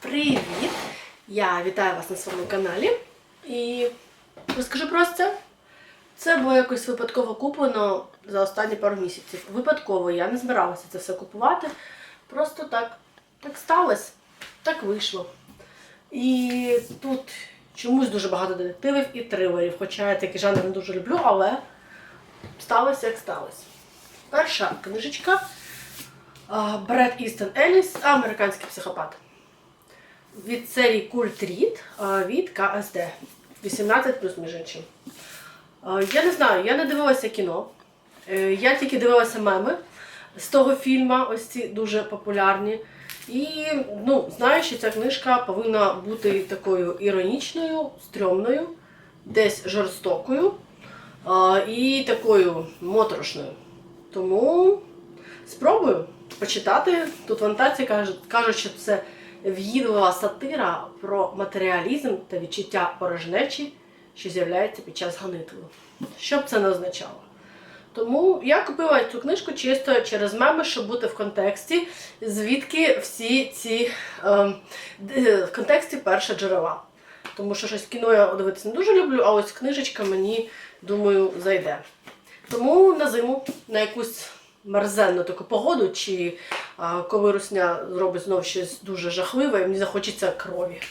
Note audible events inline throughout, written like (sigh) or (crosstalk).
Привіт! Я вітаю вас на своєму каналі. І розкажу про це. Це було якось випадково куплено за останні пару місяців. Випадково я не збиралася це все купувати. Просто так, так сталося, так вийшло. І тут чомусь дуже багато детективів і трилерів. Хоча я такий жанр не дуже люблю, але сталося як сталося. Перша книжечка Бред Істон Еліс, американський психопат. Від серії Культ Рід від КСД. 18 плюс між іншим. Я не знаю, я не дивилася кіно. Е, Я тільки дивилася меми з того фільму, ось ці дуже популярні. І ну, знаю, що ця книжка повинна бути такою іронічною, стрьомною, десь жорстокою і такою моторошною. Тому спробую почитати. Тут в кажуть, кажуть, що це в'їдлива сатира про матеріалізм та відчуття порожнечі, що з'являється під час гонитви. Що б це не означало? Тому я купила цю книжку чисто через меми, щоб бути в контексті, звідки всі ці е, в контексті перше джерела. Тому що щось кіно я дивитися не дуже люблю, а ось книжечка мені, думаю, зайде. Тому на зиму, на якусь мерзенну таку погоду, чи а, коли русня зробить знов щось дуже жахливе, і мені захочеться крові.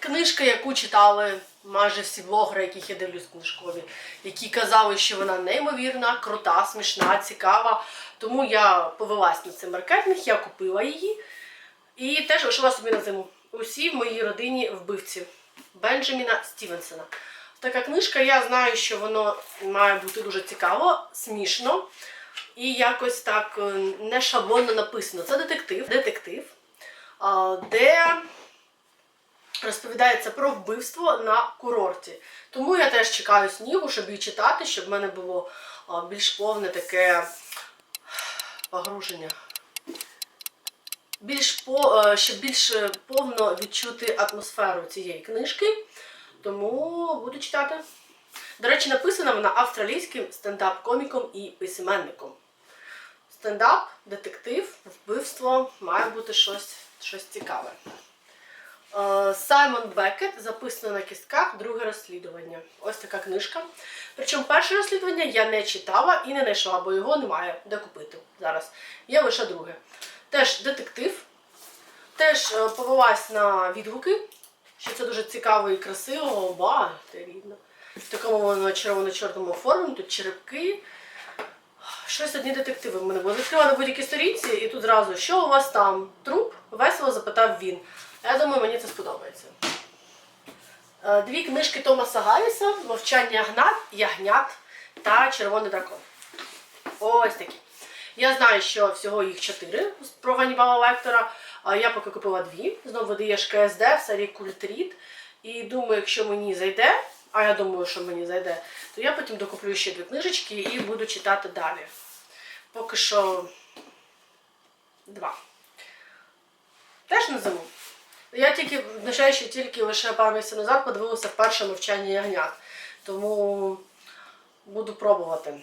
Книжка, яку читали майже всі блогери, яких я дивлюсь книжкові, які казали, що вона неймовірна, крута, смішна, цікава. Тому я повелась на цей маркетинг, я купила її і теж лишила собі на зиму. Усі в моїй родині вбивці Бенджаміна Стівенсона. Така книжка, я знаю, що воно має бути дуже цікаво, смішно і якось так е, не шаблонно написано. Це детектив, детектив, де розповідається про вбивство на курорті. Тому я теж чекаю снігу, щоб її читати, щоб в мене було більш повне таке погруження. Більш по, е, щоб більш повно відчути атмосферу цієї книжки. Тому буду читати. До речі, написана вона австралійським стендап-коміком і письменником. Стендап, детектив, вбивство має бути щось, щось цікаве. Е, Саймон Бекет записано на кістках друге розслідування. Ось така книжка. Причому перше розслідування я не читала і не знайшла, бо його немає де купити зараз. Є лише друге. Теж детектив. Теж е, повелась на відгуки, що це дуже цікаво і красиво. Ба, ти рідно. В такому воно червоно-чорному оформленні, тут черепки. Щось одні детективи в мене були. Відкрила на будь-якій сторінці, і тут зразу, що у вас там? Труп? Весело запитав він. Я думаю, мені це сподобається. Е, Дві книжки Томаса Гарріса Мовчання гнат, ягнят та Червоний дракон. Ось такі. Я знаю, що всього їх чотири про Ганнібала Лектора. Я поки купила дві. Знову даєш КСД в серії Культріт. І думаю, якщо мені зайде, а я думаю, що мені зайде, то я потім докуплю ще дві книжечки і буду читати далі. Поки що два. Теж на зиму. Я тільки, на щастя, тільки лише пару місяців назад подивилася вперше мовчання ягнят. Тому буду пробувати.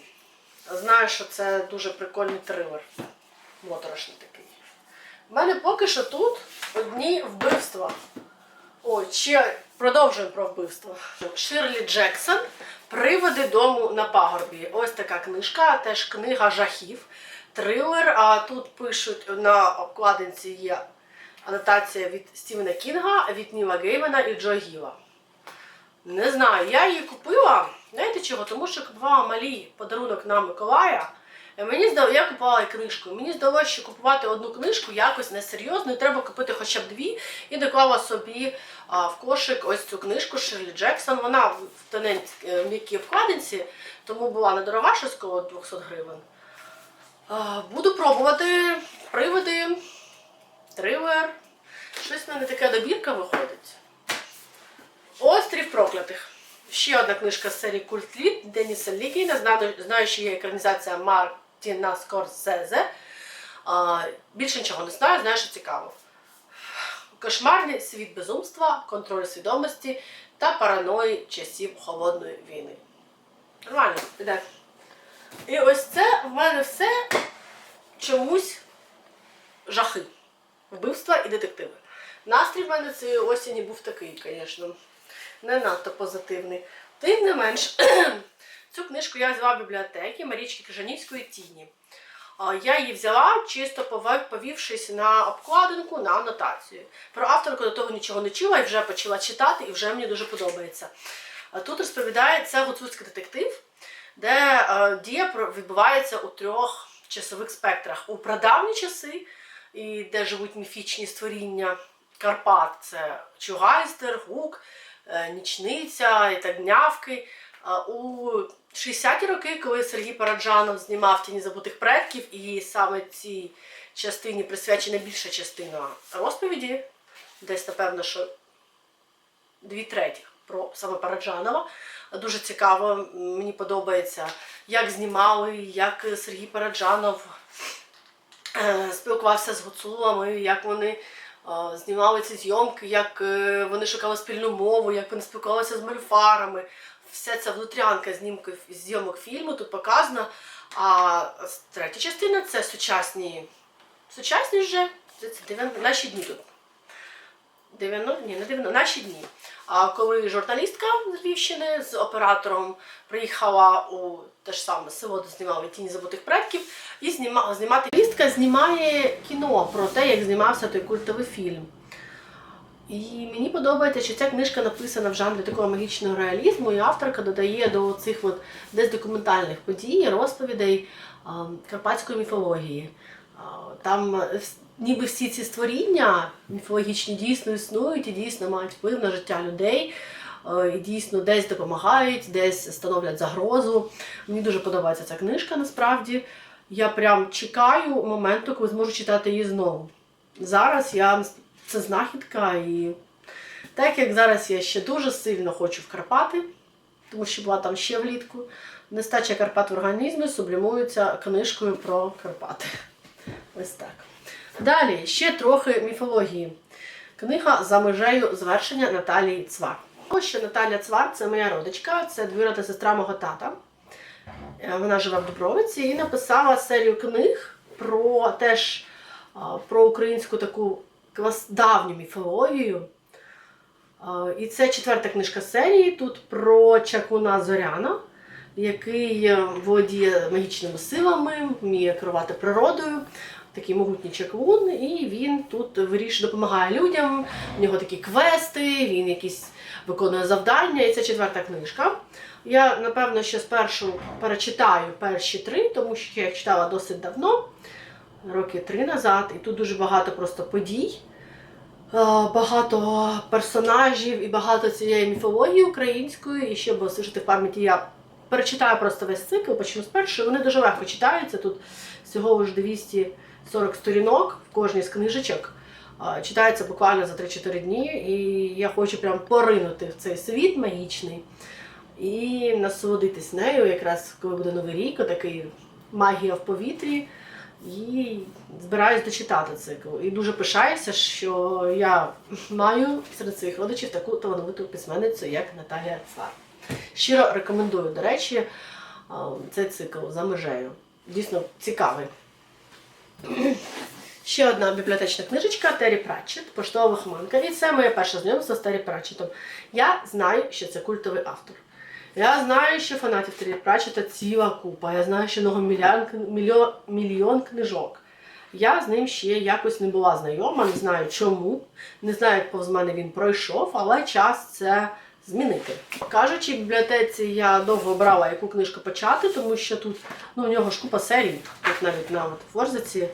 Знаю, що це дуже прикольний трилер. Моторошний такий. У мене поки що тут одні вбивства. О, ще продовжуємо про вбивство. Ширлі Джексон. Приводи дому на пагорбі. Ось така книжка, теж книга жахів. Трилер. А тут пишуть на обкладинці є анотація від Стівена Кінга, від Ніла Геймана і Джо Гіла. Не знаю, я її купила. Знаєте чого? Тому що купувала малій подарунок на Миколая. Мені здалося, я купувала книжку. Мені здалося, що купувати одну книжку якось несерйозно, і треба купити хоча б дві. І доклала собі а, в кошик ось цю книжку Ширлі Джексон. Вона в тоненькій е, м'якій вкладинці, тому була недорога, щось коло 200 гривень. А, буду пробувати приводи, трилер. Щось в мене така добірка виходить. Острів проклятих. Ще одна книжка з серії Культ Літ Деніса Лігіна. Знаю, що є екранізація Мартіна Скорсезе. Більше нічого не знаю, знаю, що цікаво. Кошмарний світ безумства, контроль свідомості та параної часів холодної війни. Нормально, піде. І ось це в мене все чомусь жахи. Вбивства і детективи. Настрій в мене цієї осені був такий, звісно, не надто позитивний. Тим не менш, (clears throat) цю книжку я взяла в бібліотеки Марічки Крижанівської тіні. Я її взяла, чисто повівшись на обкладинку, на анотацію. Про авторку до того нічого не чула і вже почала читати, і вже мені дуже подобається. Тут розповідається гуцульський детектив, де е, дія відбувається у трьох часових спектрах: у прадавні часи, і де живуть міфічні створіння Карпат, це Чугайстер, Гук, е, Нічниця і так днявки. У 60-ті роки, коли Сергій Параджанов знімав тіні забутих предків, і саме цій частині присвячена більша частина розповіді, десь напевно, що дві третіх про саме Параджанова. Дуже цікаво, мені подобається, як знімали, як Сергій Параджанов е, спілкувався з гуцулами, як вони знімали ці зйомки, як е, вони шукали спільну мову, як вони спілкувалися з мальфарами. Вся ця внутрянка знімків зйомок фільму тут показана. А третя частина це сучасні. Сучасні вже це, це дев'ян- наші дні тут. 90, ні, не 90, наші дні. А коли журналістка з Львівщини з оператором приїхала у те ж саме село, де знімали тіні забутих предків, і зніма, знімати журналістка знімає кіно про те, як знімався той культовий фільм. І мені подобається, що ця книжка написана в жанрі такого магічного реалізму, і авторка додає до цих от десь документальних подій, розповідей а, карпатської міфології. Там е, вс- ніби всі ці створіння міфологічні дійсно існують і дійсно мають вплив на життя людей. е, І дійсно десь допомагають, десь становлять загрозу. Мені дуже подобається ця книжка насправді. Я прям чекаю моменту, коли зможу читати її знову. Зараз я це знахідка, і так як зараз я ще дуже сильно хочу в Карпати, тому що була там ще влітку. Нестача Карпат в організмі сублімується книжкою про Карпати. Ось так. Далі ще трохи міфології. Книга за межею звершення Наталії Цвар. Ось що Наталія Цвар це моя родичка, це двоюродна сестра мого тата. Е, Вона живе в Дубровиці і написала серію книг про теж про українську таку давню міфологію. І це четверта книжка серії. Тут про чакуна Зоряна, який е, володіє магічними силами, вміє керувати природою такий могутній чаклун, і він тут вирішує, допомагає людям. У нього такі квести, він якісь виконує завдання. І це четверта книжка. Я, напевно, ще спершу перечитаю перші три, тому що я їх читала досить давно, роки три назад, і тут дуже багато просто подій. Багато персонажів і багато цієї міфології української, і щоб освіжити в пам'яті, я перечитаю просто весь цикл, почну з першої. Вони дуже легко читаються. Тут всього ж 200 40 сторінок в кожній з книжечок. Читається буквально за 3-4 дні, і я хочу прям поринути в цей світ магічний і насолодитись нею, якраз коли буде новий рік, отакий магія в повітрі. І збираюсь дочитати цикл. І дуже пишаюся, що я маю серед своїх родичів таку талановиту письменницю, як Наталія Цар. Щиро рекомендую, до речі, цей цикл за межею. Дійсно цікавий. (clears throat) Ще одна бібліотечна книжечка Террі Пратчет, поштова вихманка. І це моє перше знайомство з Террі Пратчетом. Я знаю, що це культовий автор. Я знаю, що фанатів Террі Пратчета ціла купа. Я знаю, що нього мільйон, мільйон, мільйон книжок. Я з ним ще якось не була знайома, не знаю чому, не знаю, як повз мене він пройшов, але час це змінити. Кажучи, в бібліотеці я довго обрала, яку книжку почати, тому що тут ну, у нього ж купа серій, тут навіть на Форзиці.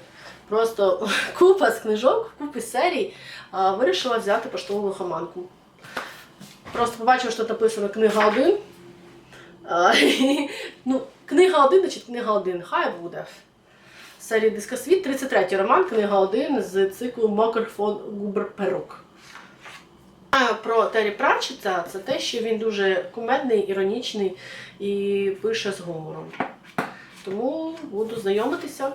Просто (laughs) купа з книжок, купи серій. А, вирішила взяти поштову лихоманку. Просто побачила, що написано книга 1. А, і, (laughs) ну, книга 1, значить книга 1, хай буде. Серії Дискосвіт, 33 роман, книга 1 з циклу Мокер фон Перук. Про Террі Пратчета це те, що він дуже кумедний, іронічний і пише з гумором. Тому буду знайомитися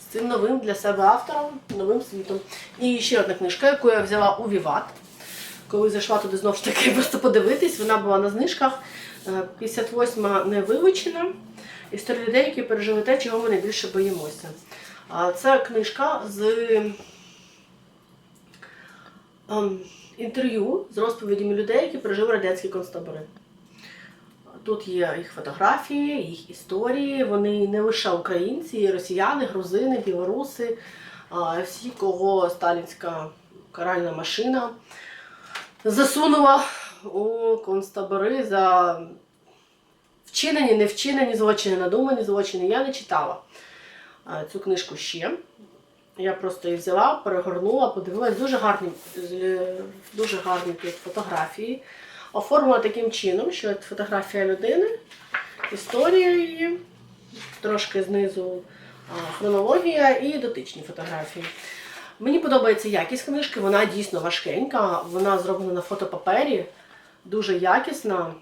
з цим новим для себе автором, новим світом. І ще одна книжка, яку я взяла у Віват. Коли зайшла туди знову ж таки (laughs) просто подивитись, вона була на знижках. Е, 58 не вивчена. Історія людей, які пережили те, чого ми найбільше боїмося. Це книжка з ем, інтерв'ю з розповідями людей, які пережили радянські концтабори. Тут є їх фотографії, їх історії. Вони не лише українці, росіяни, грузини, білоруси, всі, кого сталінська каральна машина засунула у концтабори за вчинені, не вчинені злочини, надумані злочини. Я не читала цю книжку ще. Я просто її взяла, перегорнула, подивилась дуже гарні, дуже гарні фотографії. Оформила таким чином, що от фотографія людини, історія її, трошки знизу хронологія і дотичні фотографії. Мені подобається якість книжки, вона дійсно важкенька, вона зроблена на фотопапері, дуже якісна.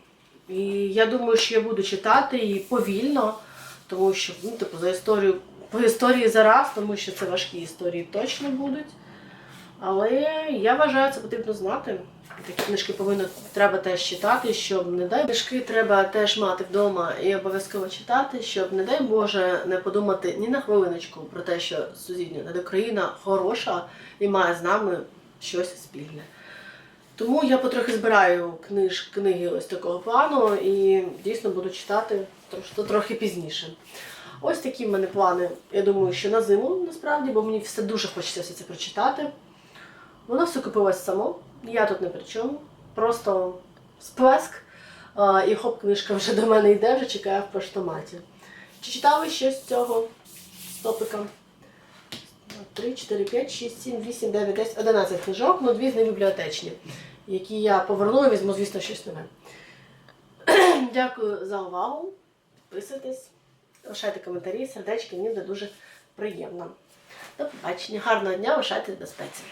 І я думаю, що я буду читати її повільно, тому що ну, типу, за історію, по історії зараз, тому що це важкі історії точно будуть. Але я вважаю, це потрібно знати. Такі книжки повинно треба теж читати, щоб не дай книжки треба теж мати вдома і обов'язково читати, щоб, не дай Боже, не подумати ні на хвилиночку про те, що сусідня над Україна хороша і має з нами щось спільне. Тому я потрохи збираю книж, книги ось такого плану і дійсно буду читати трохи пізніше. Ось такі в мене плани. Я думаю, що на зиму насправді, бо мені все дуже хочеться все це прочитати. Воно все купилось само, я тут не при чому. Просто сплеск, і хоп, книжка вже до мене йде, вже чекає в поштоматі. Чи читали щось з цього стопика? 3, 4, 5, 6, 7, 8, 9, 10, 11 книжок, ну дві з них бібліотечні, які я поверну і візьму, звісно, щось нове. (clears throat) Дякую за увагу. Підписуйтесь, лишайте коментарі, сердечки, мені буде дуже приємно. До побачення, гарного дня, лишайтесь безпеці.